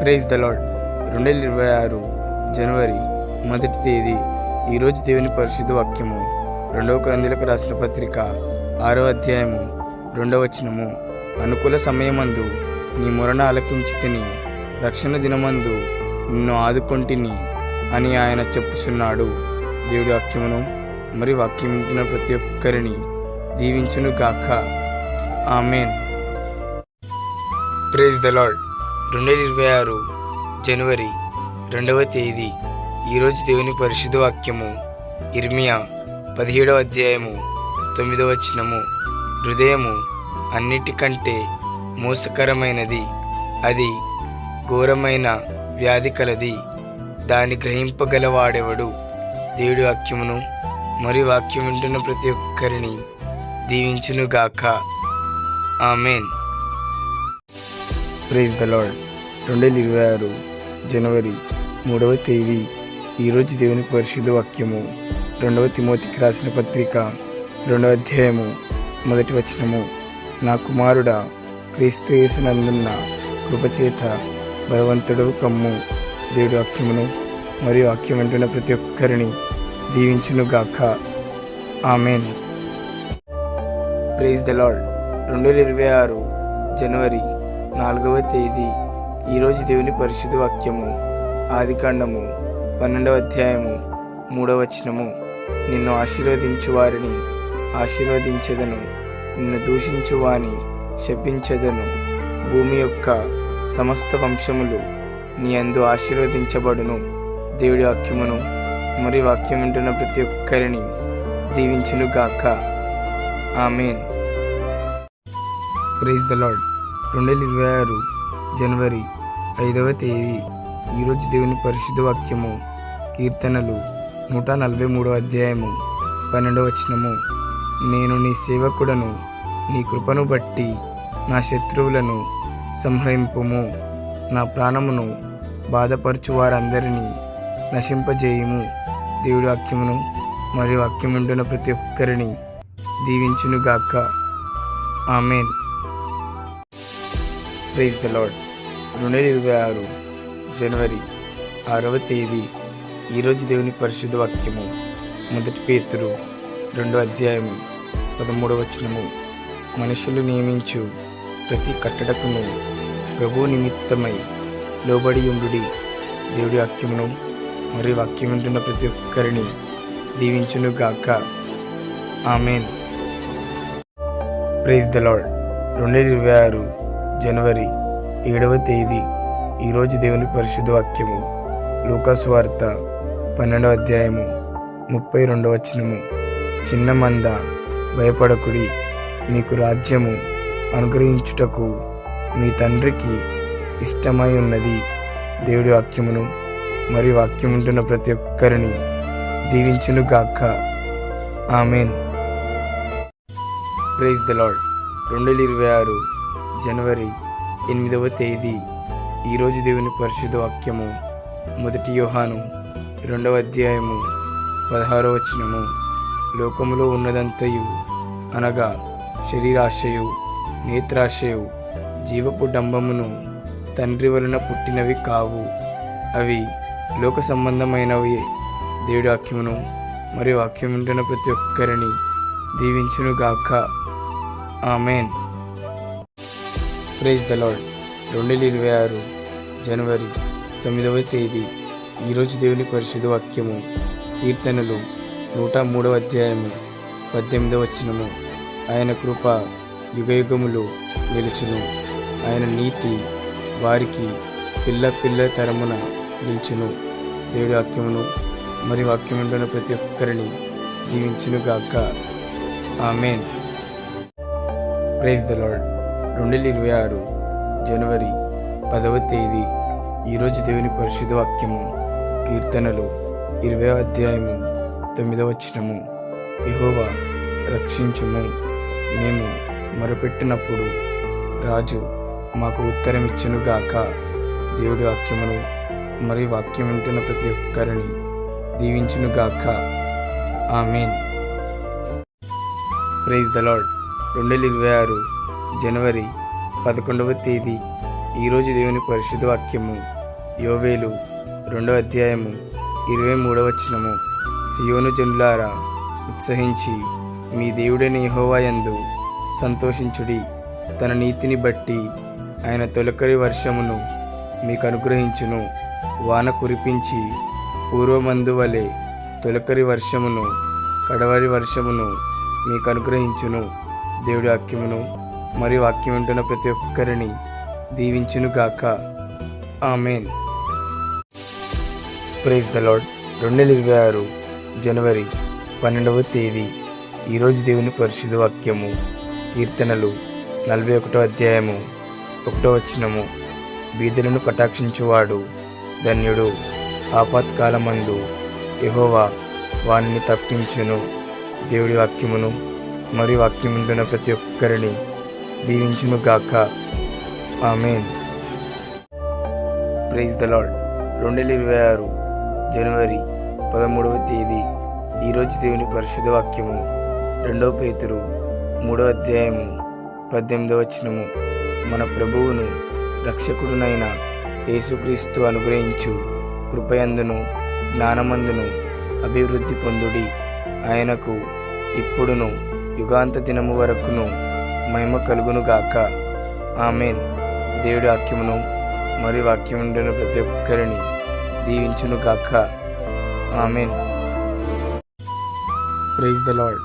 Praise the lord రెండు వేల ఇరవై ఆరు జనవరి మొదటి తేదీ ఈరోజు దేవుని పరిశుద్ధ వాక్యము. రెండవ క్రందులకు రాసిన పత్రిక ఆరో అధ్యాయము రెండవ వచనము. అనుకూల సమయమందు నీ మొరణ ఆలకించి తిని రక్షణ దినమందు నిన్ను ఆదుకొంటిని అని ఆయన చెప్పుచున్నాడు. దేవుడి వాక్యమును మరి వాక్యం వింటున్న ప్రతి ఒక్కరిని దీవించును గాక ఆమెన్. ప్రేజ్ ద లాడ్ రెండు వేల ఇరవై ఆరు జనవరి రెండవ తేదీ. ఈరోజు దేవుని పరిశుద్ధ వాక్యము. ఇర్మియా పదిహేడవ అధ్యాయము తొమ్మిదవ వచనము. హృదయము అన్నిటికంటే మోసకరమైనది. అది ఘోరమైన వ్యాధి కలది. దాన్ని గ్రహింపగలవాడెవడు? దేవుడి వాక్యమును మరి వాక్యం వింటున్న ప్రతి ఒక్కరిని దీవించునుగాక. ఆమెన్. ప్రైజ్ ద లాడ్ రెండు వేల ఇరవై ఆరు. జనవరి మూడవ తేదీ. ఈరోజు దేవుని పరిశుద్ధ వాక్యము. రెండవ తిమోతికి రాసిన పత్రిక రెండవ అధ్యాయము. మొదటి వచనము. నా కుమారుడా క్రీస్తు యేసునందున్న కృపచేత భగవంతుడు కమ్ము. దేవుడి వాక్యమును మరియు వాక్యం వింటున్న ప్రతి ఒక్కరిని దీవించునుగాక ఆమెన్. ప్రైజ్ ద లాడ్ రెండు వేల ఇరవై ఆరు జనవరి నాలుగవ తేదీ. ఈరోజు దేవుని పరిశుద్ధ వాక్యము. ఆదికాండము పన్నెండవ అధ్యాయము. మూడవ వచనము. నిన్ను ఆశీర్వదించు వారిని ఆశీర్వదించదను. నిన్ను దూషించు వాని శపించదను. భూమి యొక్క సమస్త వంశములు నీ అందు ఆశీర్వదించబడును. దేవుడి వాక్యమును మరి వాక్యం వింటున్న ప్రతి ఒక్కరిని దీవించును గాక ఆమెన్. Praise the Lord. రెండు వేల ఇరవై ఆరు జనవరి ఐదవ తేదీ. ఈరోజు దేవుని పరిశుద్ధ వాక్యము కీర్తనలు నూట నలభై మూడవ అధ్యాయము పన్నెండవ వచనము. నేను నీ సేవకుడను నీ కృపను బట్టి నా శత్రువులను సంహరింపుము. నా ప్రాణమును బాధపరచు వారందరినీ నశింపజేయుము. దేవుడి వాక్యమును మరియు వాక్యం ప్రతి ఒక్కరిని దీవించునుగాక. ఆమెన్. ప్రైజ్ ద లాడ్ రెండు వేల ఇరవై ఆరు జనవరి ఆరవ తేదీ. ఈరోజు దేవుని పరిశుద్ధ వాక్యము. మొదటి పేతురు రెండో అధ్యాయము పదమూడవ వచనము. మనుషులు నియమించు ప్రతి కట్టడకును ప్రభు నిమిత్తమై లోబడి ఉండుడి. దేవుడి వాక్యమును మరియు వాక్యం వింటున్న ప్రతి ఒక్కరిని దీవించును గాక. ఆమెన్. ప్రైజ్ ద లాడ్ రెండు వేల ఇరవై ఆరు జనవరి ఏడవ తేదీ ఈరోజు దేవుని పరిశుద్ధ వాక్యము లూకాసు వార్త పన్నెండవ అధ్యాయము ముప్పై రెండవ వచనము. చిన్న మంద భయపడకుడి మీకు రాజ్యము అనుగ్రహించుటకు మీ తండ్రికి ఇష్టమై ఉన్నది దేవుడి వాక్యమును. మరియు వాక్యం ఉంటున్న ప్రతి ఒక్కరిని దీవించును గాక. ఆమెన్. Praise the Lord. రెండు వేల ఇరవై ఆరు జనవరి ఎనిమిదవ తేదీ. ఈరోజు దేవుని పరిశుద్ధ వాక్యము మొదటి యోహాను రెండవ అధ్యాయము పదహారవ వచనము. లోకములో ఉన్నదంతయు అనగా శరీరాశయు నేత్రాశయు జీవపు డంబమును తండ్రి వలన పుట్టినవి కావు. అవి లోక సంబంధమైనవి. దేవుడి వాక్యమును మరియు వాక్యముంటున్న ప్రతి ఒక్కరిని దీవించునుగాక. ఆమెన్. ప్రైజ్ ద రెండు వేల ఇరవై ఆరు జనవరి తొమ్మిదవ తేదీ. ఈరోజు దేవుని పరిశుద్ధ వాక్యము కీర్తనలు నూట మూడవ అధ్యాయము పద్దెనిమిదవ వచనము. ఆయన కృప యుగయుగములు నిలుచును. ఆయన నీతి వారికి పిల్ల పిల్ల తరమున నిలుచును. దేవుడి వాక్యమును మరి వాక్యములోని ప్రతి ఒక్కరిని దీవించునుగాక. ఆమెన్. ప్రైజ్ ద లాడ్ రెండు వేల ఇరవై ఆరు జనవరి పదవ తేదీ. ఈరోజు దేవుని పరిశుద్ధ వాక్యము కీర్తనలు ఇరవై అధ్యాయము తొమ్మిదవ వచనము. యెహోవా రక్షించుము. మేము మొరపెట్టినప్పుడు రాజు మాకు ఉత్తరం ఇచ్చునుగాక దేవుడి వాక్యమును మరి వాక్యం వింటున్న ప్రతి ఒక్కరిని దీవించునుగాక ఆమెన్. Praise the Lord. రెండు వేల ఇరవై ఆరు జనవరి పదకొండవ తేదీ. ఈరోజు దేవుని పరిశుద్ధ వాక్యము. యోవేలు రెండవ అధ్యాయము ఇరవై మూడవ వచనము. సియోను జనులారా ఉత్సహించి మీ దేవుడైన యహోవాయందు సంతోషించుడి. తన నీతిని బట్టి ఆయన తొలకరి వర్షమును మీకు అనుగ్రహించును. వాన కురిపించి పూర్వమందు వలె తొలకరి వర్షమును కడవరి వర్షమును మీకు అనుగ్రహించును. దేవుడి వాక్యమును మరియు వాక్యం వింటున్న ప్రతి ఒక్కరిని దీవించును గాక ఆమెన్. ప్రైజ్ ద లాడ్ రెండు వేల ఇరవై ఆరు జనవరి పన్నెండవ తేదీ. ఈరోజు దేవుని పరిశుద్ధ వాక్యము కీర్తనలు నలభై ఒకటో అధ్యాయము ఒకటో వచనము. బీదలను కటాక్షించువాడు ధన్యుడు ఆపత్కాలమందు ఎహోవా వాణ్ణి తప్పించును. దేవుడి వాక్యమును మరియు వాక్యం ఉంటున్న ప్రతి ఒక్కరిని దీవించును గాక ఆమెన్. ప్రైజ్ ద లాడ్ రెండు వేల ఇరవై ఆరు జనవరి పదమూడవ తేదీ. ఈరోజు దేవుని పరిశుద్ధ వాక్యము. రెండవ పేతురు మూడవ అధ్యాయము పద్దెనిమిదవ వచనము. మన ప్రభువును రక్షకుడునైన యేసుక్రీస్తు అనుగ్రహించు. కృపయందును జ్ఞానమందును అభివృద్ధి పొందుడి. ఆయనకు ఇప్పుడును యుగాంత దినము వరకును మహిమ కలుగునుగాక ఆమెన్. దేవుడి వాక్యమును మరియు వాక్యం ఉండిన ప్రతి ఒక్కరిని దీవించునుగాక ఆమెన్. Praise the Lord.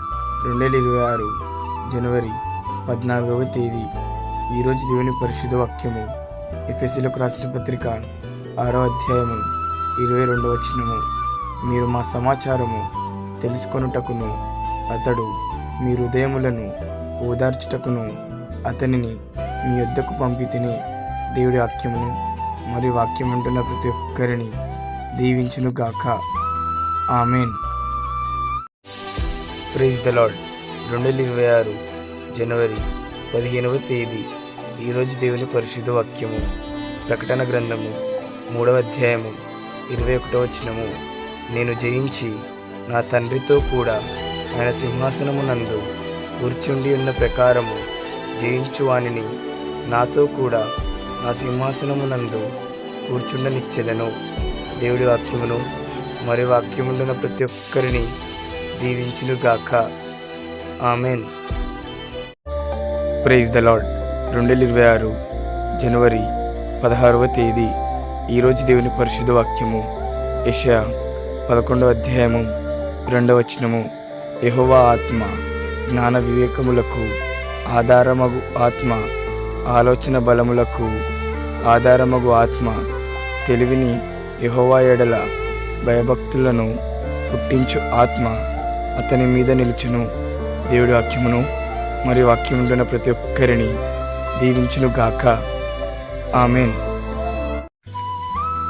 రెండు వేల ఇరవై ఆరు జనవరి పద్నాలుగవ తేదీ. ఈరోజు దేవుని పరిశుద్ధ వాక్యము. ఎఫ్ఎస్సీలకు రాసిన పత్రిక ఆరో అధ్యాయము ఇరవై రెండవ వచనము. మీరు మా సమాచారము తెలుసుకొనుటకును అతడు మీ హృదయములను ఓదార్చుటకును అతనిని మీ యొద్దకు పంపి తిని దేవుడి వాక్యమును మరియు వాక్యమంటున్న ప్రతి ఒక్కరిని దీవించును గాక. ఆమెన్. ప్రైజ్ ద లాడ్ రెండు వేల ఇరవై ఆరు జనవరి పదిహేనవ తేదీ. ఈరోజు దేవుని పరిశుద్ధ వాక్యము ప్రకటన గ్రంథము మూడవ అధ్యాయము ఇరవై ఒకటవ వచనము. నేను జయించి నా తండ్రితో కూడా ఆయన సింహాసనమునందు కూర్చుండి ఉన్న ప్రకారము జయించు వానిని నాతో కూడా నా సింహాసనమునందు కూర్చుండనిచ్చెదను. దేవుడి వాక్యమును మరి వాక్యముండున ప్రతి ఒక్కరిని దీవించునుగాక. ఆమెన్. ప్రైజ్ ద లాడ్ రెండు వేల ఇరవై ఆరు జనవరి పదహారవ తేదీ. ఈరోజు దేవుని పరిశుద్ధ వాక్యము యెషయా పదకొండవ అధ్యాయము రెండవ వచనము ఆత్మ. జ్ఞాన వివేకములకు ఆధారమగు ఆత్మ ఆలోచన బలములకు ఆధారమగు ఆత్మ తెలివిని యహోవా ఎడల భయభక్తులను పుట్టించు ఆత్మ అతని మీద నిలుచును. దేవుడి వాక్యమును మరియు వాక్యం ప్రతి ఒక్కరిని దీవించును గాక. ఆమెన్.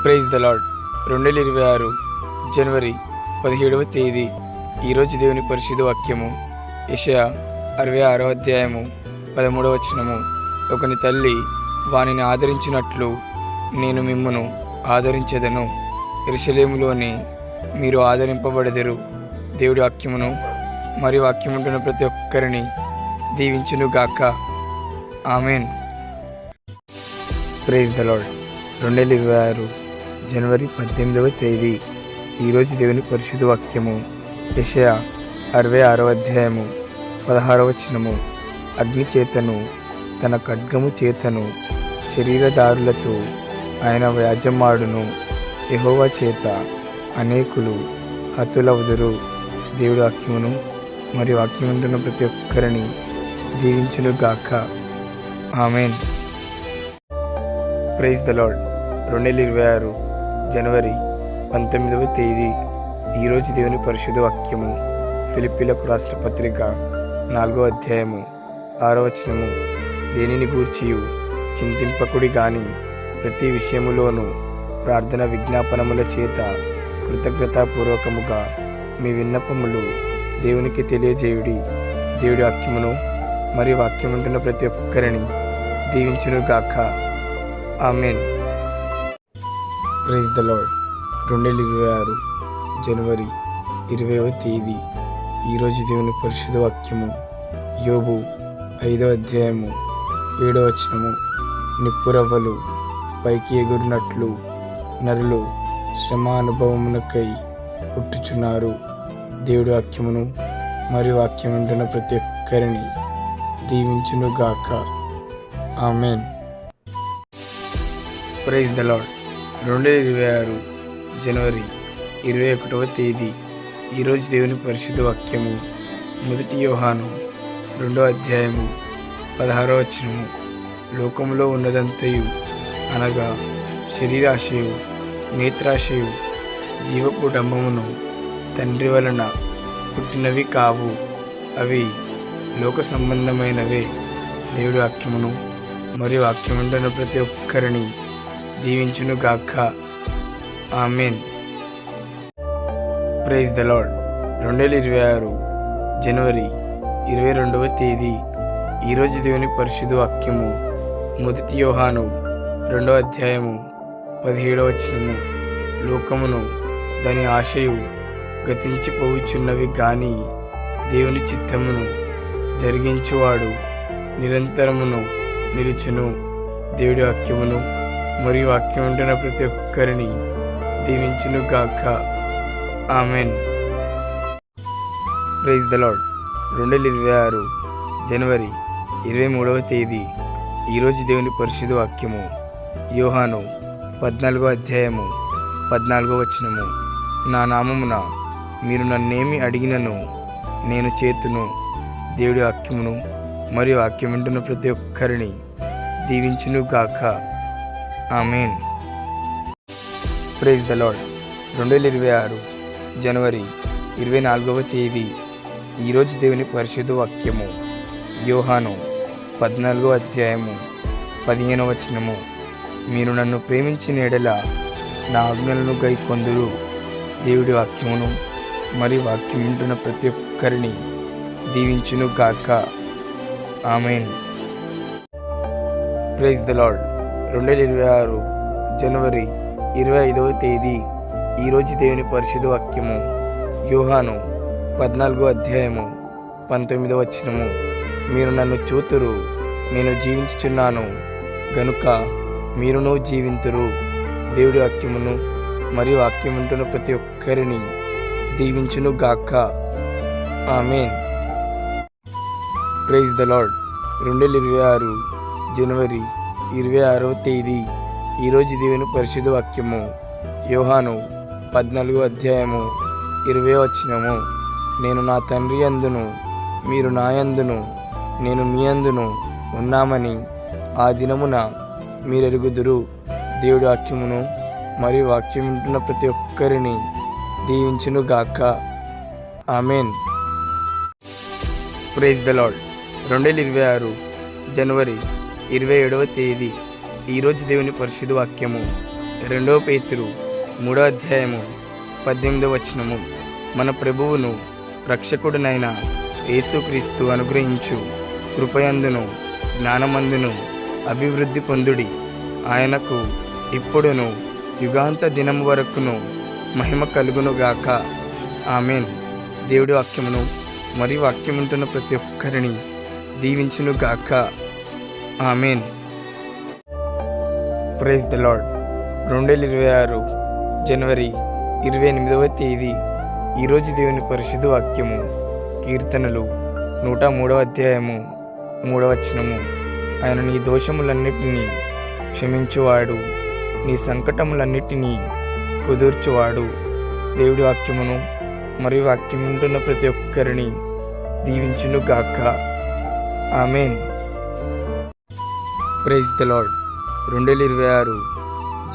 ప్రైజ్ ద లాడ్ రెండు వేల ఇరవై ఆరు జనవరి పదిహేడవ తేదీ. ఈరోజు దేవుని పరిశుద్ధ వాక్యము. ఇషయా అరవై ఆరో అధ్యాయము పదమూడవ వచనము. ఒకని తల్లి వానిని ఆదరించినట్లు నేను మిమ్మను ఆదరించెదను. ఎరుషలేములోని మీరు ఆదరింపబడెదరు. దేవుడి వాక్యమును మరి వాక్యముంటున్న ప్రతి ఒక్కరిని దీవించును గాక. ఆమెన్. ప్రైజ్ దలాడ్ రెండు వేల ఇరవై ఆరు జనవరి పద్దెనిమిదవ తేదీ. ఈరోజు దేవుని పరిశుద్ధ వాక్యము. యెషయా అరవై ఆరవ అధ్యాయము పదహారవ వచనము. అగ్ని చేతను తన ఖడ్గము చేతను శరీరదారులతో ఆయన వ్యాజమాడును యెహోవా చేత అనేకులు హతులవుదురు. దేవుడి వాక్యమును మరియు వాక్యం ప్రతి ఒక్కరిని దీవించును గాక. ఆమెన్. ప్రైజ్ ద లాడ్ రెండు వేల ఇరవై ఆరు జనవరి పంతొమ్మిదవ తేదీ. ఈరోజు దేవుని పరిశుద్ధ వాక్యము. ఫిలిప్పీలకు రాష్ట్ర పత్రిక నాలుగో అధ్యాయము ఆరవచనము దేనిని గూర్చియు? చింతింపకుడి గాని ప్రతి విషయములోనూ ప్రార్థన విజ్ఞాపనముల చేత కృతజ్ఞతాపూర్వకముగా మీ విన్నపములు దేవునికి తెలియజేయుడి. దేవుడి వాక్యమును మరియు వాక్యముంటున్న ప్రతి ఒక్కరిని దీవించును గాక. ఆమెన్. ప్రైజ్ ద లాడ్ రెండు వేల ఇరవై ఆరు జనవరి ఇరవైవ తేదీ. ఈరోజు దేవుని పరిశుద్ధ వాక్యము. యోబు ఐదో అధ్యాయము ఏడో వచనము. నిప్పురవ్వలు పైకి ఎగురినట్లు నరులు శ్రమ అనుభవమునకై పుట్టుచున్నారు. దేవుడి వాక్యమును మరియు వాక్యం వింటున్న ప్రతి ఒక్కరిని దీవించునుగాక ఆమెన్. ప్రైజ్ ద లాడ్ రెండు వేల ఇరవై ఆరు జనవరి ఇరవై ఒకటవ తేదీ. ఈరోజు దేవుని పరిశుద్ధ వాక్యము మొదటి యోహాను రెండో అధ్యాయము పదహారో వచనము. లోకములో ఉన్నదంతయు అనగా శరీరాశయు నేత్రాశయు జీవపు డంబమును తండ్రి వలన పుట్టినవి కావు. అవి లోక సంబంధమైనవే దేవుడి వాక్యమును. మరియు వాక్యముండను ప్రతి ఒక్కరిని దీవించును గాక ఆమెన్. ప్రైజ్ ద లాడ్ రెండు వేల ఇరవై ఆరు జనవరి ఇరవై రెండవ తేదీ. ఈరోజు దేవుని పరిశుద్ధ వాక్యము మొదటి యోహాను రెండవ అధ్యాయము పదిహేడవ వచనము. లోకమును దాని ఆశయు గతించిపోవుచున్నవి గాని దేవుని చిత్తమును జరిగించువాడు నిరంతరమును నిలుచును. దేవుడి వాక్యమును మరియు వాక్యం ఉంటున్న ప్రతి ఒక్కరిని దీవించును గాక ఆమెన్. ప్రైజ్ ద లాడ్ రెండు వేల ఇరవై ఆరు జనవరి ఇరవై మూడవ తేదీ ఈరోజు దేవుని పరిశుద్ధ వాక్యము. యోహాను పద్నాలుగో అధ్యాయము పద్నాలుగో వచనము. నా నామమున మీరు నన్నేమి అడిగినను నేను చేతును దేవుడి వాక్యమును మరియు వాక్యం వింటున్న ప్రతి ఒక్కరిని దీవించును గాక. ఆమెన్. ప్రైజ్ ద లాడ్ రెండు వేల ఇరవై ఆరు జనవరి ఇరవై నాలుగవ తేదీ. ఈరోజు దేవుని పరిశుద్ధ వాక్యము. యోహాను పద్నాలుగో అధ్యాయము పదిహేనవ వచనము. మీరు నన్ను ప్రేమించిన ఎడల నా ఆజ్ఞలను గై కొందరు. దేవుడి వాక్యమును మరి వాక్యం వింటున్న ప్రతి ఒక్కరిని దీవించును గాక. ఆమెన్. ప్రైజ్ ద లాడ్ రెండు వేల ఇరవై ఆరు జనవరి ఇరవై ఐదవ తేదీ. ఈరోజు దేవుని పరిశుద్ధ వాక్యము. యోహాను పద్నాలుగో అధ్యాయము పంతొమ్మిదో వచనము. మీరు నన్ను చూతురు నేను జీవించుచున్నాను. గనుక మీరును జీవింతురు. దేవుడి వాక్యమును మరియు వాక్యముంటున్న ప్రతి ఒక్కరిని దీవించును గాక. ఆమెన్. ప్రైజ్ ద లాడ్ రెండు వేల ఇరవై ఆరు జనవరి ఇరవై ఆరవ తేదీ. ఈరోజు దేవుని పరిశుద్ధ వాక్యము. యోహాను పద్నాలుగు అధ్యాయము ఇరవై వచ్చినము నేను నా తండ్రి అందును మీరు నాయందును నేను మీ అందును ఉన్నామని. ఆ దినమున మీరెరుగుదురు దేవుడి వాక్యమును మరియు వాక్యం వింటున్న ప్రతి ఒక్కరిని దీవించును గాక. ఆమెన్. ప్రైజ్ ద లాడ్ రెండు వేల ఇరవై ఆరు జనవరి ఇరవై ఏడవ తేదీ. ఈరోజు దేవుని పరిశుద్ధ వాక్యము. రెండవ పేతురు మూడో అధ్యాయము పద్దెనిమిదవ వచనము. మన ప్రభువును రక్షకుడునైన యేసుక్రీస్తు అనుగ్రహించు. కృపయందును జ్ఞానమందును అభివృద్ధి పొందుడి. ఆయనకు ఇప్పుడును యుగాంత దినం వరకును మహిమ కలుగునుగాక. ఆమెన్. దేవుడి వాక్యమును మరియు వాక్యం ఉంటున్న ప్రతి ఒక్కరిని దీవించును గాక ఆమెన్. ప్రైజ్ ద లాడ్ రెండు వేల ఇరవై ఆరు జనవరి ఇరవై ఎనిమిదవ తేదీ. ఈరోజు దేవుని పరిశుద్ధ వాక్యము కీర్తనలు నూట మూడవ అధ్యాయము మూడవచనము ఆయన నీ దోషములన్నిటినీ క్షమించువాడు నీ సంకటములన్నిటినీ కుదుర్చువాడు. దేవుడి వాక్యమును మరియు వాక్యం ఉంటున్న ప్రతి ఒక్కరిని దీవించును గాక ఆమెన్. ప్రైజ్ ద లాడ్ రెండు వేల ఇరవై ఆరు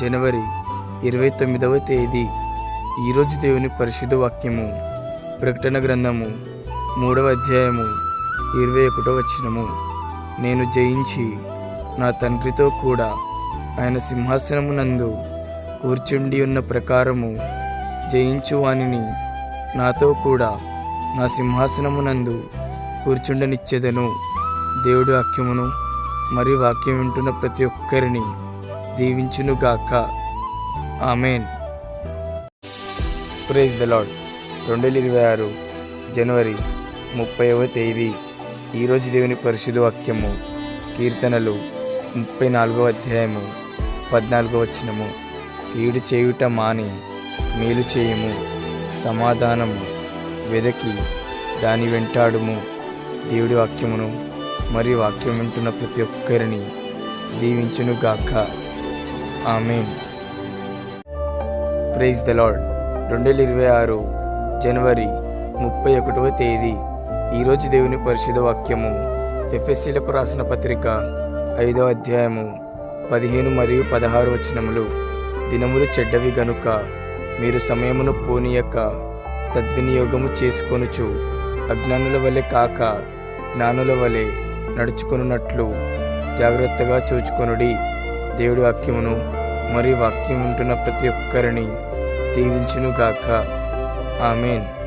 జనవరి ఇరవై తొమ్మిదవ తేదీ. ఈరోజు దేవుని పరిశుద్ధ వాక్యము ప్రకటన గ్రంథము మూడవ అధ్యాయము ఇరవై ఒకటో వచనము. నేను జయించి నా తండ్రితో కూడా ఆయన సింహాసనమునందు కూర్చుండి ఉన్న ప్రకారము జయించువానిని నాతో కూడా నా సింహాసనమునందు కూర్చుండనిచ్చేదను. దేవుడి వాక్యమును మరి వాక్యం వింటున్న ప్రతి ఒక్కరిని దీవించునుగాక. గాక ఆమెన్. ప్రేజ్ ద లాడ్ రెండు వేల ఇరవై ఆరు జనవరి ముప్పైవ తేదీ. ఈరోజు దేవుని పరిశుద్ధ వాక్యము కీర్తనలు ముప్పై నాలుగో అధ్యాయము పద్నాలుగో వచనము. కీడు చేయుట మాని మేలు చేయుము సమాధానము వెదకి దాని వెంటాడుము. దేవుడి వాక్యమును మరియు వాక్యం వింటున్న ప్రతి ఒక్కరిని దీవించునుగాక. ఆమెన్. ప్రైజ్ ద లార్డ్ రెండు వేల ఇరవై ఆరు జనవరి ముప్పై ఒకటవ తేదీ. ఈరోజు దేవుని పరిశుద్ధ వాక్యము. ఎఫ్ఎస్సీలకు రాసిన పత్రిక ఐదో అధ్యాయము పదిహేను మరియు పదహారు వచనములు. దినములు చెడ్డవి గనుక మీరు సమయమును పోనీయక సద్వినియోగము చేసుకొనుచు అజ్ఞానుల వలె కాక జ్ఞానుల వలె నడుచుకొనున్నట్లు జాగ్రత్తగా చూచుకొనుడి. దేవుడి వాక్యమును మరియు వాక్యం ఉంటున్న ప్రతి ఒక్కరిని దీవించునుగాక. ఆమెన్.